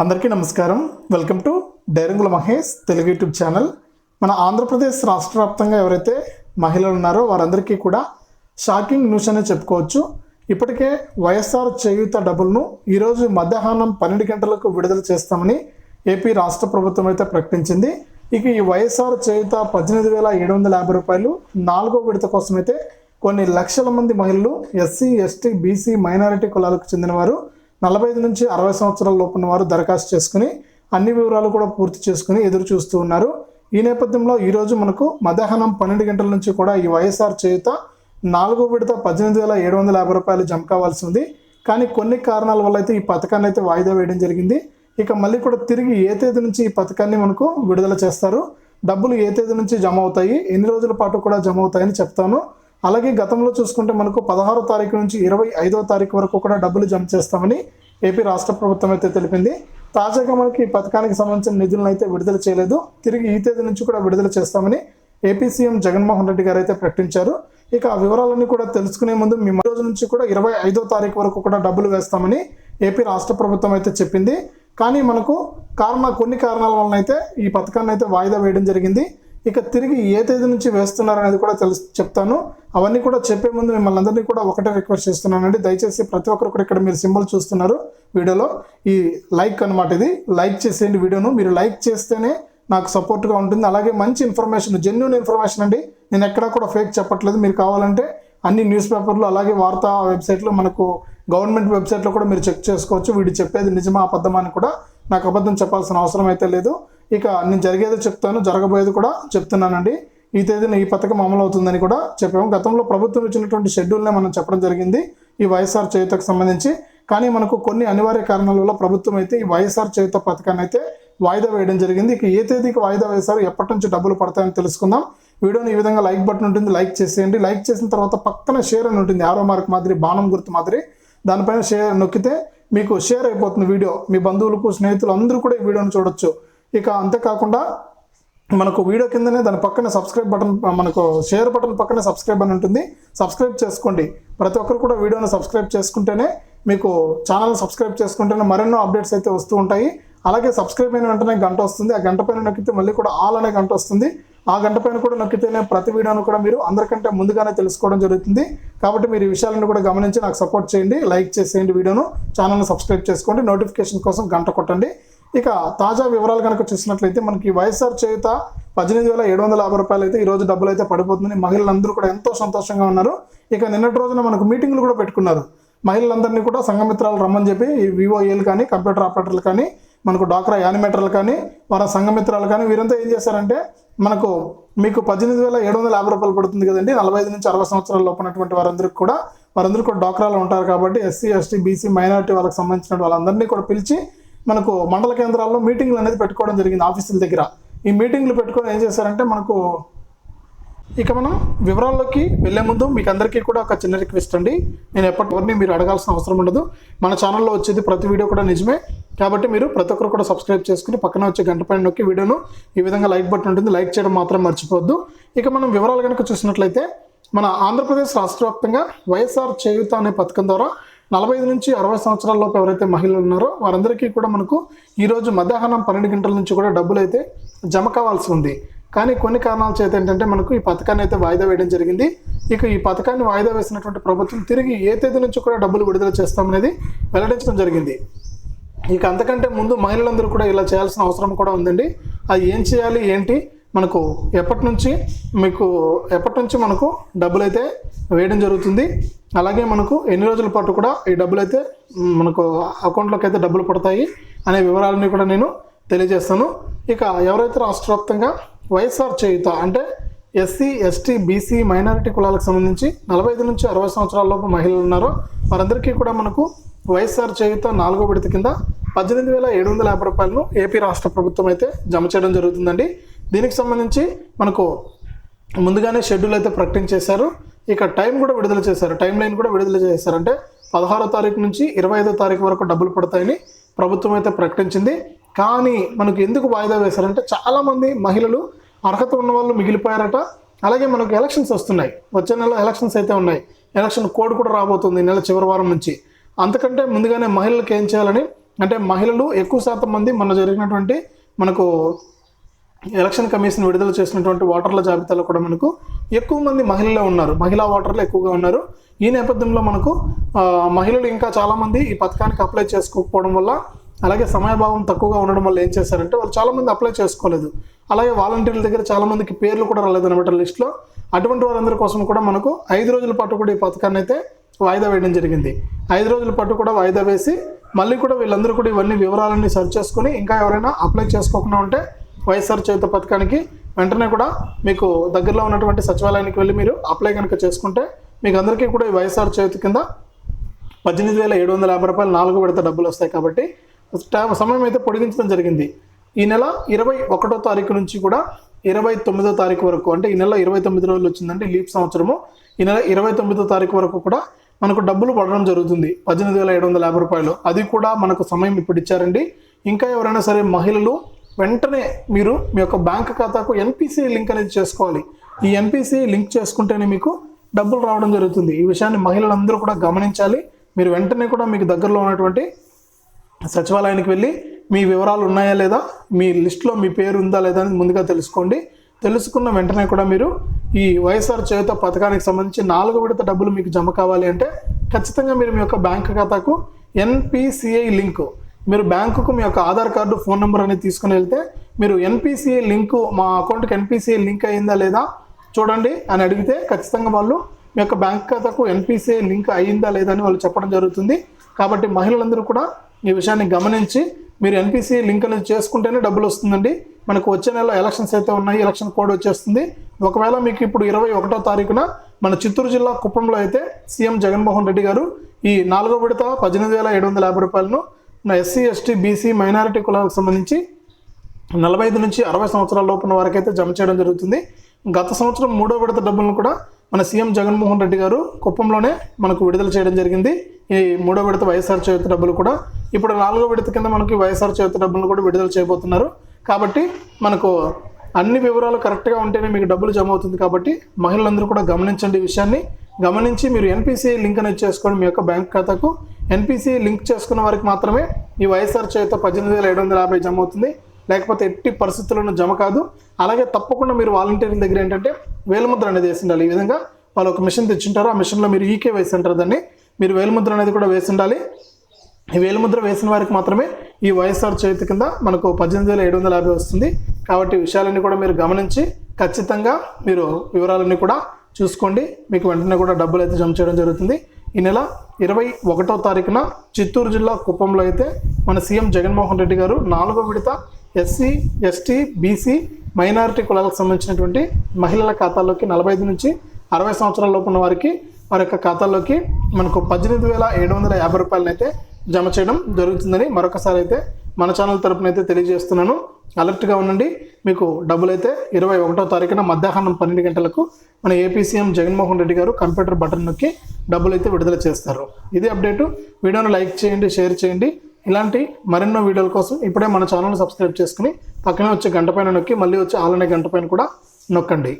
అందరికీ నమస్కారం. Welcome to డైరంగుల మహేష్ తెలుగు యూట్యూబ్ ఛానల్. మన ఆంధ్రప్రదేశ్ రాష్ట్ర వ్యాప్తంగా ఎవరైతే మహిళలు ఉన్నారో వారందరికీ కూడా షాకింగ్ న్యూస్ అనే చెప్పుకోవచ్చు. ఇప్పటికే వైఎస్ఆర్ చేయూత డబ్బులను ఈరోజు మధ్యాహ్నం పన్నెండు గంటలకు విడుదల చేస్తామని ఏపీ రాష్ట్ర ప్రభుత్వం అయితే ప్రకటించింది. ఇక ఈ వైఎస్ఆర్ చేయూత పద్దెనిమిది వేల ఏడు వందల యాభై రూపాయలు నాలుగో విడత కోసం అయితే కొన్ని లక్షల మంది మహిళలు ఎస్సీ ఎస్టీ బీసీ మైనారిటీ కులాలకు చెందినవారు. నలభై ఐదు నుంచి అరవై సంవత్సరాల లోపు ఉన్న వారు దరఖాస్తు చేసుకుని అన్ని వివరాలు కూడా పూర్తి చేసుకుని ఎదురు చూస్తూ ఉన్నారు. ఈ నేపథ్యంలో ఈరోజు మనకు మధ్యాహ్నం పన్నెండు గంటల నుంచి కూడా ఈ వైఎస్ఆర్ చేయుత నాలుగో విడత పద్దెనిమిది వేల ఏడు వందల యాభై రూపాయలు జమ కావాల్సి ఉంది. కానీ కొన్ని కారణాల వల్ల అయితే ఈ పథకాన్ని అయితే వాయిదా వేయడం జరిగింది. ఇక మళ్ళీ కూడా తిరిగి ఏ తేదీ నుంచి ఈ పథకాన్ని మనకు విడుదల చేస్తారు? డబ్బులు ఏ తేదీ నుంచి జమ అవుతాయి? ఎన్ని రోజుల పాటు కూడా జమ అవుతాయని చెప్తాను. అలాగే గతంలో చూసుకుంటే మనకు పదహారో తారీఖు నుంచి ఇరవై ఐదో తారీఖు వరకు కూడా డబ్బులు జమ చేస్తామని ఏపీ రాష్ట్ర ప్రభుత్వం అయితే తెలిపింది. తాజాగా మనకి ఈ పథకానికి సంబంధించిన నిధులను అయితే విడుదల చేయలేదు. తిరిగి ఈ తేదీ నుంచి కూడా విడుదల చేస్తామని ఏపీ సీఎం జగన్మోహన్ రెడ్డి గారు అయితే ప్రకటించారు. ఇక ఆ వివరాలన్నీ కూడా తెలుసుకునే ముందు మీ రోజు నుంచి కూడా ఇరవై ఐదో తారీఖు వరకు కూడా డబ్బులు వేస్తామని ఏపీ రాష్ట్ర ప్రభుత్వం అయితే చెప్పింది. కానీ మనకు కారణ కొన్ని కారణాల వలన అయితే ఈ పథకాన్ని అయితే వాయిదా వేయడం జరిగింది. ఇక తిరిగి ఏ తేదీ నుంచి వేస్తున్నారు అనేది కూడా తెలుసు చెప్తాను. అవన్నీ కూడా చెప్పే ముందు మిమ్మల్ని అందరినీ కూడా ఒకటే రిక్వెస్ట్ చేస్తున్నానండి. దయచేసి ప్రతి ఒక్కరు కూడా ఇక్కడ మీరు సింబల్ చూస్తున్నారు వీడియోలో. ఈ లైక్ అన్నమాట ఇది. లైక్ చేసేయండి వీడియోను. మీరు లైక్ చేస్తేనే నాకు సపోర్ట్గా ఉంటుంది. అలాగే మంచి ఇన్ఫర్మేషన్ జెన్యున్ ఇన్ఫర్మేషన్ అండి. నేను ఎక్కడా కూడా ఫేక్ చెప్పట్లేదు. మీరు కావాలంటే అన్ని న్యూస్ పేపర్లు అలాగే వార్తా వెబ్సైట్లో మనకు గవర్నమెంట్ వెబ్సైట్లో కూడా మీరు చెక్ చేసుకోవచ్చు. వీడు చెప్పేది నిజమా అబద్ధమా అని కూడా నాకు అబద్ధం చెప్పాల్సిన అవసరం అయితే లేదు. ఇక నేను జరిగేది చెప్తాను జరగబోయేది కూడా చెప్తున్నానండి. ఈ తేదీన ఈ పథకం అమలు అవుతుందని కూడా చెప్పాము. గతంలో ప్రభుత్వం ఇచ్చినటువంటి షెడ్యూల్నే మనం చెప్పడం జరిగింది ఈ వైఎస్ఆర్ చేయుతకు సంబంధించి. కానీ మనకు కొన్ని అనివార్య కారణాల వల్ల ప్రభుత్వం అయితే ఈ వైఎస్ఆర్ చేయుత పథకాన్ని అయితే వాయిదా వేయడం జరిగింది. ఇక ఏ తేదీకి వాయిదా వేశారు ఎప్పటి నుంచి డబ్బులు పడతాయని తెలుసుకుందాం. వీడియోని ఈ విధంగా లైక్ బటన్ ఉంటుంది లైక్ చేసేయండి. లైక్ చేసిన తర్వాత పక్కన షేర్ అని ఉంటుంది ఆరో మార్క్ మాదిరి బాణం గుర్తు మాదిరి. దానిపైన షేర్ నొక్కితే మీకు షేర్ అయిపోతుంది వీడియో. మీ బంధువులకు స్నేహితులు అందరూ కూడా ఈ వీడియోని చూడొచ్చు. ఇక అంతేకాకుండా మనకు వీడియో కిందనే దాని పక్కన సబ్స్క్రైబ్ బటన్ మనకు షేర్ బటన్ పక్కనే సబ్స్క్రైబ్ అని ఉంటుంది. సబ్స్క్రైబ్ చేసుకోండి. ప్రతి ఒక్కరు కూడా వీడియోని సబ్స్క్రైబ్ చేసుకుంటేనే మీకు ఛానల్ సబ్స్క్రైబ్ చేసుకుంటేనే మరెన్నో అప్డేట్స్ అయితే వస్తూ ఉంటాయి. అలాగే సబ్స్క్రైబ్ అయిన వెంటనే గంట వస్తుంది. ఆ గంట పైన నొక్కితే మళ్ళీ కూడా ఆల్ అనే గంట వస్తుంది. ఆ గంట పైన కూడా నొక్కితేనే ప్రతి వీడియోను కూడా మీరు అందరికంటే ముందుగానే తెలుసుకోవడం జరుగుతుంది. కాబట్టి మీరు ఈ విషయాలను కూడా గమనించి నాకు సపోర్ట్ చేయండి. లైక్ చేసేయండి వీడియోను. ఛానల్ని సబ్స్క్రైబ్ చేసుకోండి. నోటిఫికేషన్ కోసం గంట కొట్టండి. ఇక తాజా వివరాలు కనుక చూసినట్లయితే మనకి వైఎస్ఆర్ చేయుత పద్దెనిమిది వేల ఏడు వందల యాభై రూపాయలు అయితే ఈరోజు డబ్బులు అయితే పడిపోతుంది మహిళలందరూ కూడా ఎంతో సంతోషంగా ఉన్నారు. ఇక నిన్నటి రోజున మనకు మీటింగ్లు కూడా పెట్టుకున్నారు. మహిళలందరినీ కూడా సంఘమిత్రాలు రమ్మని చెప్పి ఈ వివోఏలు కానీ కంప్యూటర్ ఆపరేటర్లు కానీ మనకు డాక్రా యానిమేటర్లు కానీ వారి సంఘమిత్రాలు కానీ వీరంతా ఏం చేశారంటే మనకు మీకు పద్దెనిమిది వేల ఏడు వందల యాభై రూపాయలు పడుతుంది కదండి. నలభై ఐదు నుంచి అరవై సంవత్సరాల లోపు ఉన్నటువంటి వారందరికీ కూడా వారందరూ కూడా డాక్రాలో ఉంటారు కాబట్టి ఎస్సీ ఎస్టీ బీసీ మైనారిటీ వాళ్ళకి సంబంధించిన వాళ్ళందరినీ కూడా పిలిచి మనకు మండల కేంద్రాల్లో మీటింగ్లు అనేది పెట్టుకోవడం జరిగింది ఆఫీసుల దగ్గర. ఈ మీటింగ్లు పెట్టుకొని ఏం చేశారంటే మనకు ఇక మనం వివరాల్లోకి వెళ్ళే ముందు మీకు అందరికీ కూడా ఒక చిన్న రిక్వెస్ట్ అండి. నేను ఎప్పటివరని మీరు అడగాల్సిన అవసరం ఉండదు. మన ఛానల్లో వచ్చేది ప్రతి వీడియో కూడా నిజమే. కాబట్టి మీరు ప్రతి ఒక్కరు కూడా సబ్స్క్రైబ్ చేసుకుని పక్కన వచ్చే గంట పైన నొక్కి వీడియోను ఈ విధంగా లైక్ బటన్ ఉంటుంది. లైక్ చేయడం మాత్రం మర్చిపోవద్దు. ఇక మనం వివరాలు కనుక చూసినట్లయితే మన ఆంధ్రప్రదేశ్ రాష్ట్ర వ్యాప్తంగా వైఎస్ఆర్ చేయూత అనే పథకం ద్వారా నలభై ఐదు నుంచి అరవై సంవత్సరాల లోపు ఎవరైతే మహిళలు ఉన్నారో వారందరికీ కూడా మనకు ఈరోజు మధ్యాహ్నం పన్నెండు గంటల నుంచి కూడా డబ్బులు అయితే జమ కావాల్సి ఉంది. కానీ కొన్ని కారణాల చేత ఏంటంటే మనకు ఈ పథకాన్ని అయితే వాయిదా వేయడం జరిగింది. ఇక ఈ పథకాన్ని వాయిదా వేసినటువంటి ప్రభుత్వం తిరిగి ఏ తేదీ నుంచి కూడా డబ్బులు విడుదల చేస్తామనేది వెల్లడించడం జరిగింది. ఇక అంతకంటే ముందు మహిళలందరూ కూడా ఇలా చేయాల్సిన అవసరం కూడా ఉందండి. అది ఏం చేయాలి ఏంటి మనకు ఎప్పటి నుంచి మీకు ఎప్పటి నుంచి మనకు డబ్బులు అయితే వేయడం జరుగుతుంది అలాగే మనకు ఎన్ని రోజుల పాటు కూడా ఈ డబ్బులు అయితే మనకు అకౌంట్లోకి అయితే డబ్బులు పడతాయి అనే వివరాలని కూడా నేను తెలియజేస్తాను. ఇక ఎవరైతే రాష్ట్ర వ్యాప్తంగా వైఎస్ఆర్ చేయుత అంటే ఎస్సీ ఎస్టీ బీసీ మైనారిటీ కులాలకు సంబంధించి నలభై ఐదు నుంచి అరవై సంవత్సరాల లోపు మహిళలు ఉన్నారో వారందరికీ కూడా మనకు వైఎస్ఆర్ చేయుత నాలుగో విడత కింద పద్దెనిమిది వేల ఏడు వందల యాభై రూపాయలను ఏపీ రాష్ట్ర ప్రభుత్వం అయితే జమ చేయడం జరుగుతుందండి. దీనికి సంబంధించి మనకు ముందుగానే షెడ్యూల్ అయితే ప్రకటించేశారు ఇక టైం కూడా విడుదల చేశారు. టైం లైన్ కూడా విడుదల చేశారు. అంటే పదహారో తారీఖు నుంచి ఇరవై ఐదో తారీఖు వరకు డబ్బులు పడతాయని ప్రభుత్వం అయితే ప్రకటించింది. కానీ మనకు ఎందుకు వాయిదా వేశారంటే చాలామంది మహిళలు అర్హత ఉన్న వాళ్ళు మిగిలిపోయారట. అలాగే మనకు ఎలక్షన్స్ వస్తున్నాయి. వచ్చే నెల ఎలక్షన్స్ అయితే ఉన్నాయి. ఎలక్షన్ కోడ్ కూడా రాబోతుంది నెల చివరి వారం నుంచి. అంతకంటే ముందుగానే మహిళలకు ఏం చేయాలని అంటే మహిళలు ఎక్కువ శాతం మంది మన జరిగినటువంటి మనకు ఎలక్షన్ కమిషన్ విడుదల చేసినటువంటి ఓటర్ల జాబితాలో కూడా మనకు ఎక్కువ మంది మహిళలే ఉన్నారు. మహిళా ఓటర్లు ఎక్కువగా ఉన్నారు. ఈ నేపథ్యంలో మనకు మహిళలు ఇంకా చాలామంది ఈ పథకానికి అప్లై చేసుకోకపోవడం వల్ల అలాగే సమయభావం తక్కువగా ఉండడం వల్ల ఏం చేశారంటే వాళ్ళు చాలామంది అప్లై చేసుకోలేదు. అలాగే వాలంటీర్ల దగ్గర చాలామందికి పేర్లు కూడా రాలేదు అనమాట లిస్ట్లో. అటువంటి వారందరి కోసం కూడా మనకు ఐదు రోజుల పాటు కూడా ఈ పథకాన్ని అయితే వాయిదా వేయడం జరిగింది. ఐదు రోజుల పాటు కూడా వాయిదా వేసి మళ్ళీ కూడా వీళ్ళందరూ కూడా ఇవన్నీ వివరాలన్నీ సెర్చ్ చేసుకుని ఇంకా ఎవరైనా అప్లై చేసుకోకుండా ఉంటే వైఎస్ఆర్ చేత పథకానికి వెంటనే కూడా మీకు దగ్గరలో ఉన్నటువంటి సచివాలయానికి వెళ్ళి మీరు అప్లై కనుక చేసుకుంటే మీకు అందరికీ కూడా ఈ వైఎస్ఆర్ చేతి కింద పద్దెనిమిది వేల ఏడు వందల యాభై రూపాయలు నాలుగు విడత డబ్బులు వస్తాయి కాబట్టి సమయం అయితే పొడిగించడం జరిగింది. ఈ నెల ఇరవై ఒకటో తారీఖు నుంచి కూడా ఇరవై తొమ్మిదో తారీఖు వరకు అంటే ఈ నెల ఇరవై తొమ్మిది రోజులు వచ్చిందంటే లీప్ సంవత్సరము. ఈ నెల ఇరవై తొమ్మిదో తారీఖు వరకు కూడా మనకు డబ్బులు పడడం జరుగుతుంది. పద్దెనిమిది వేల ఏడు వందల యాభై రూపాయలు. అది కూడా మనకు సమయం ఇప్పుడు ఇచ్చారండి. ఇంకా ఎవరైనా సరే మహిళలు వెంటనే మీరు మీ యొక్క బ్యాంక్ ఖాతాకు ఎన్పిసి లింక్ అనేది చేసుకోవాలి. ఈ ఎన్పీసీ లింక్ చేసుకుంటేనే మీకు డబ్బులు రావడం జరుగుతుంది. ఈ విషయాన్ని మహిళలందరూ కూడా గమనించాలి. మీరు వెంటనే కూడా మీకు దగ్గరలో ఉన్నటువంటి సచివాలయానికి వెళ్ళి మీ వివరాలు ఉన్నాయా లేదా మీ లిస్ట్లో మీ పేరు ఉందా లేదా అని ముందుగా తెలుసుకోండి. తెలుసుకున్న వెంటనే కూడా మీరు ఈ వైఎస్ఆర్ చేత పథకానికి సంబంధించి నాలుగు విడత డబ్బులు మీకు జమ కావాలి అంటే ఖచ్చితంగా మీరు మీ యొక్క బ్యాంక్ ఖాతాకు ఎన్పిసిఐ లింకు మీరు బ్యాంకుకు మీ యొక్క ఆధార్ కార్డు ఫోన్ నెంబర్ అనేది తీసుకుని వెళ్తే మీరు ఎన్పిసిఐ లింక్ మా అకౌంట్కి ఎన్పిసిఐ లింక్ అయిందా లేదా చూడండి అని అడిగితే ఖచ్చితంగా వాళ్ళు మీ యొక్క బ్యాంక్ ఖాతాకు ఎన్పిసిఐ లింక్ అయ్యిందా లేదా అని వాళ్ళు చెప్పడం జరుగుతుంది. కాబట్టి మహిళలందరూ కూడా ఈ విషయాన్ని గమనించి మీరు ఎన్పిసిఐ లింక్ అనేది చేసుకుంటేనే డబ్బులు వస్తుందండి. మనకు వచ్చే నెల ఎలక్షన్స్ అయితే ఉన్నాయి ఎలక్షన్ కోడ్ వచ్చేస్తుంది. ఒకవేళ మీకు ఇప్పుడు ఇరవై ఒకటో తారీఖున మన చిత్తూరు జిల్లా కుప్పంలో అయితే సీఎం జగన్మోహన్ రెడ్డి గారు ఈ నాలుగో విడత పద్దెనిమిది వేల ఏడు వందల యాభై రూపాయలను ఎస్సీ ఎస్టీ బీసీ మైనారిటీ కులాలకు సంబంధించి నలభై ఐదు నుంచి అరవై సంవత్సరాల లోపున వారికైతే జమ చేయడం జరుగుతుంది. గత సంవత్సరం మూడో విడత డబ్బులను కూడా మన సీఎం జగన్మోహన్ రెడ్డి గారు కుప్పంలోనే మనకు విడుదల చేయడం జరిగింది. ఈ మూడో విడత వైఎస్ఆర్ చేతి డబ్బులు కూడా ఇప్పుడు నాలుగో విడత కింద మనకి వైఎస్ఆర్ చేతి డబ్బులను కూడా విడుదల చేయబోతున్నారు. కాబట్టి మనకు అన్ని వివరాలు కరెక్ట్గా ఉంటేనే మీకు డబ్బులు జమ అవుతుంది కాబట్టి మహిళలందరూ కూడా గమనించండి ఈ విషయాన్ని. గమనించి మీరు ఎన్పిసిఐ లింక్ అనేది చేసుకోండి మీ యొక్క బ్యాంక్ ఖాతాకు. ఎన్పిసిఐ లింక్ చేసుకున్న వారికి మాత్రమే ఈ వైఎస్ఆర్ చేత పద్దెనిమిది వేల ఏడు వందల యాభై జమ అవుతుంది. లేకపోతే ఎట్టి పరిస్థితుల్లోనూ జమ కాదు. అలాగే తప్పకుండా మీరు వాలంటీర్ల దగ్గర ఏంటంటే వేలుముద్ర అనేది వేసి ఉండాలి ఈ విధంగా వాళ్ళు ఒక మిషన్ తెచ్చింటారు. ఆ మిషన్లో మీరు ఈకే వేసి ఉంటారు దాన్ని మీరు వేలుముద్ర అనేది కూడా వేసి ఉండాలి ఈ వేలుముద్ర వేసిన వారికి మాత్రమే ఈ వైఎస్ఆర్ చేతి కింద మనకు పద్దెనిమిది వేల ఏడు వందల యాభై వస్తుంది. కాబట్టి విషయాలన్నీ కూడా మీరు గమనించి ఖచ్చితంగా మీరు వివరాలన్నీ కూడా చూసుకోండి. మీకు వెంటనే కూడా డబ్బులు అయితే జమ చేయడం జరుగుతుంది. ఈ నెల ఇరవై ఒకటో తారీఖున చిత్తూరు జిల్లా కుప్పంలో అయితే మన సీఎం జగన్మోహన్ రెడ్డి గారు నాలుగో విడత ఎస్సీ ఎస్టీ బీసీ మైనారిటీ కులాలకు సంబంధించినటువంటి మహిళల ఖాతాల్లోకి నలభై ఐదు నుంచి అరవై సంవత్సరాల లోపు ఉన్న వారికి వారి యొక్క ఖాతాలోకి మనకు పద్దెనిమిది వేల ఏడు వందల యాభై రూపాయలను అయితే జమ చేయడం జరుగుతుందని మరొకసారి అయితే మన ఛానల్ తరపున అయితే తెలియజేస్తున్నాను. అలర్ట్గా ఉండండి. మీకు డబ్బులు అయితే ఇరవై ఒకటో తారీఖున మధ్యాహ్నం పన్నెండు గంటలకు మన ఏపీ సీఎం జగన్మోహన్ రెడ్డి గారు కంప్యూటర్ బటన్ నొక్కి డబ్బులు అయితే విడుదల చేస్తారు. ఇది అప్డేటు. వీడియోను లైక్ చేయండి షేర్ చేయండి. ఇలాంటి మరెన్నో వీడియోల కోసం ఇప్పుడే మన ఛానల్ని సబ్స్క్రైబ్ చేసుకుని పక్కనే వచ్చే గంట పైన నొక్కి మళ్ళీ వచ్చే ఆలనే గంట పైన కూడా నొక్కండి.